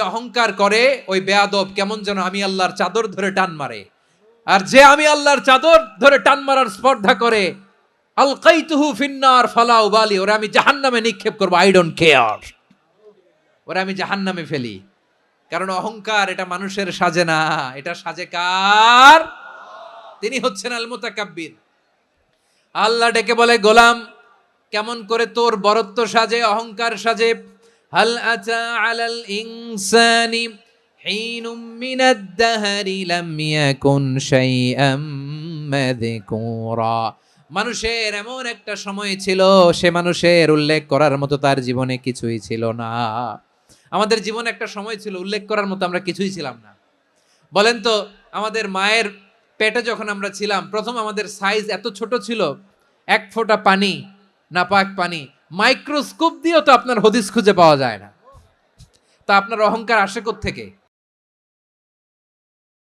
অহংকার করে, ওই বেয়াদব কেমন যেন আমি আল্লাহর চাদর ধরে টান মারে। আর যে আমি আল্লাহর চাদর ধরে টান মারার স্পর্ধা করে আল কাইতুহু ফিন্নার ফালাউ বালি, ওরা আমি জাহান্নামে নিক্ষেপ করব আই ডোন্ট কেয়ার ওরা আমি জাহান্নামে ফেলি। কারণ অহংকার, এটা মানুষের সাজে না। এটা সাজে কার? তিনি হচ্ছেন আল মুতাকাব্বির আল্লাহ ডেকে বলে, গোলাম, কেমন করে তোর বরত্ব সাজে, অহংকার সাজে হাল আতা আলাল ইনসানি হিনুম মিনাদ দাহরি লাম ইয়াকুন শাইআম মাযকুরা মানুষের এমন একটা সময় ছিল, সে মানুষের উল্লেখ করার মতো তার জীবনে কিছুই ছিল না। আমাদের জীবনে একটা সময় ছিল, উল্লেখ করার মতো আমরা কিছুই ছিলাম না। বলেন তো, আমাদের মায়ের পেটে যখন আমরা ছিলাম, প্রথম আমাদের সাইজ এত ছোট ছিল, এক ফোঁটা পানি, নাপাক পানি মাইক্রোস্কোপ দিয়েও তো আপনার হদিস খুঁজে পাওয়া যায় না। তা আপনার অহংকার আসে থেকে